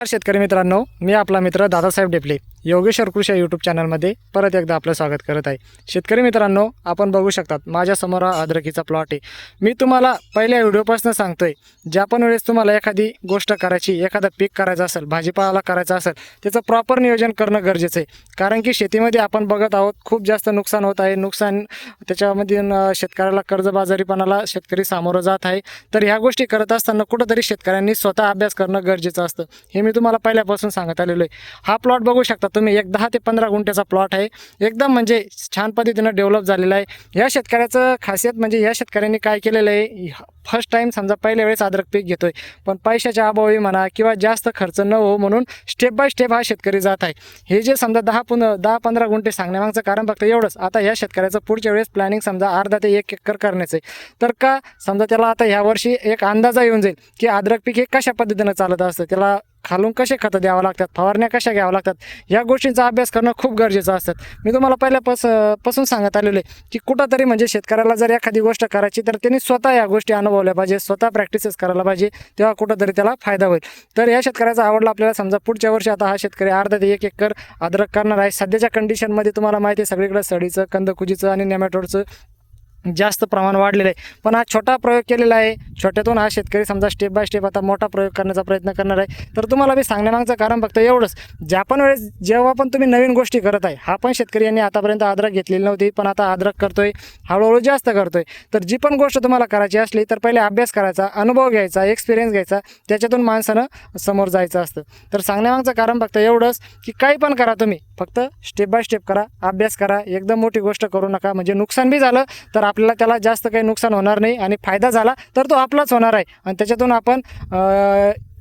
शेतकरी मित्रांनो मी आपला मित्र दादासाहेब डेपले. योगेश्वर कृषी यूट्यूब चॅनलमध्ये परत एकदा आपलं स्वागत करत आहे. शेतकरी मित्रांनो आपण बघू शकतात माझ्यासमोर हा अद्रकीचा प्लॉट आहे. मी तुम्हाला पहिल्या व्हिडिओपासून सांगतोय ज्या पण वेळेस तुम्हाला एखादी गोष्ट करायची एखादं पीक करायचं असेल भाजीपाला करायचा असेल त्याचं प्रॉपर नियोजन करणं गरजेचं आहे. कारण की शेतीमध्ये आपण बघत आहोत खूप जास्त नुकसान होत आहे. नुकसान त्याच्यामध्ये शेतकऱ्याला कर्जबाजारीपणाला शेतकरी सामोरं जात आहे. तर ह्या गोष्टी करत असताना कुठंतरी शेतकऱ्यांनी स्वतः अभ्यास करणं गरजेचं असतं. हे मी मी तुम्हाला पहिल्यापासून सांगत आलेलो आहे. हा प्लॉट बघू शकता तुम्ही. एक दहा ते पंधरा गुंठ्याचा प्लॉट आहे. एकदम म्हणजे छान पद्धतीनं डेव्हलप झालेला आहे. या शेतकऱ्याचं खासियत म्हणजे या शेतकऱ्यांनी काय केलेलं आहे? फर्स्ट टाईम समजा पहिल्या वेळेस अद्रक पीक घेतोय. पण पैशाच्या अभावी म्हणा किंवा जास्त खर्च न हो म्हणून स्टेप बाय स्टेप हा शेतकरी जात आहे. हे जे समजा दहा पुन दहा पंधरा गुंठे सांगण्यामागचं कारण फक्त एवढंच. आता या शेतकऱ्याचं पुढच्या वेळेस प्लॅनिंग समजा अर्धा ते एक एकर करण्याचं आहे. तर का समजा त्याला आता ह्यावर्षी एक अंदाजा येऊन जाईल की अद्रक पीक हे कशा पद्धतीनं चालत असतं? त्याला खालून कसे खतं द्यावं लागतात फवारण्या कशा घ्याव्या लागतात या गोष्टींचा अभ्यास करणं खूप गरजेचं असतं. मी तुम्हाला पहिल्यापासपासून सांगत आलेलो आहे की कुठंतरी म्हणजे शेतकऱ्याला जर एखादी गोष्ट करायची तर त्यांनी स्वतः या गोष्टी अनुभवल्या पाहिजे स्वतः प्रॅक्टिसेस करायला पाहिजे तेव्हा कुठंतरी त्याला फायदा होईल. तर या शेतकऱ्याचा आवडला आपल्याला समजा पुढच्या वर्षी आता हा शेतकरी अर्धा ते एक एकर अद्रक करणार आहे. सध्याच्या कंडिशनमध्ये तुम्हाला माहिती आहे सगळीकडे सडीचं कंदकुजीचं आणि नेमॅटोडचं जास्त प्रमाण वाढलेलं आहे. पण हा छोटा प्रयोग केलेला आहे. छोट्यातून हा शेतकरी समजा स्टेप बाय स्टेप आता मोठा प्रयोग करण्याचा प्रयत्न करणार आहे. तर तुम्हाला मी सांगण्यामागचं कारण फक्त एवढंच. ज्या पण वेळेस जेव्हा पण तुम्ही नवीन गोष्टी करत आहे हा पण शेतकरी यांनी आतापर्यंत अद्रक घेतलेली नव्हती पण आता अद्रक करतोय हळूहळू जास्त करतोय. तर जी पण गोष्ट तुम्हाला करायची असली तर पहिले अभ्यास करायचा अनुभव घ्यायचा एक्सपिरियन्स घ्यायचा त्याच्यातून माणसानं समोर जायचं असतं. तर सांगण्यामागचं कारण फक्त एवढंच की काही पण करा तुम्ही. फक्त स्टेप बाय स्टेप करा अभ्यास करा एकदम मोठी गोष्ट करू नका. म्हणजे नुकसान बी झालं तर आपल्याला त्याला जास्त काही नुकसान होणार नाही आणि फायदा झाला तर तो आपलाच होणार आहे. आणि त्याच्यातून आपण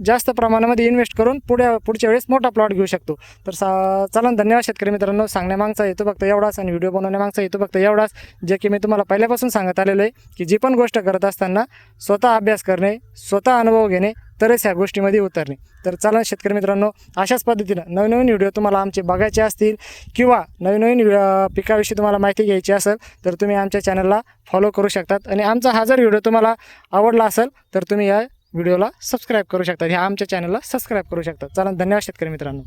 जास्त प्रमाणामध्ये इन्व्हेस्ट करून पुढे पुढच्या वेळेस मोठा प्लॉट घेऊ शकतो. तर सा चला धन्यवाद शेतकरी मित्रांनो. सांगण्यामागचा येतो फक्त एवढाच आणि व्हिडिओ बनवण्यामागचा येतो फक्त एवढाच जे की मी तुम्हाला पहिल्यापासून सांगत आलेलो आहे की जी पण गोष्ट करत असताना स्वतः अभ्यास करणे स्वतः अनुभव घेणे तरच ह्या गोष्टीमध्ये उतरणे तर चला शेतकरी मित्रांनो अशाच पद्धतीनं नवीन नवीन व्हिडिओ तुम्हाला आमचे बघायचे असतील किंवा नवीन नवीन पिकाविषयी तुम्हाला माहिती घ्यायची असेल तर तुम्ही आमच्या चॅनलला फॉलो करू शकतात. आणि आमचा हा जर व्हिडिओ तुम्हाला आवडला असेल तर तुम्ही या व्हिडिओला सबस्क्राईब करू शकतात. ह्या आमच्या चॅनलला सबस्क्राईब करू शकता चला धन्यवाद शेतकरी मित्रांनो.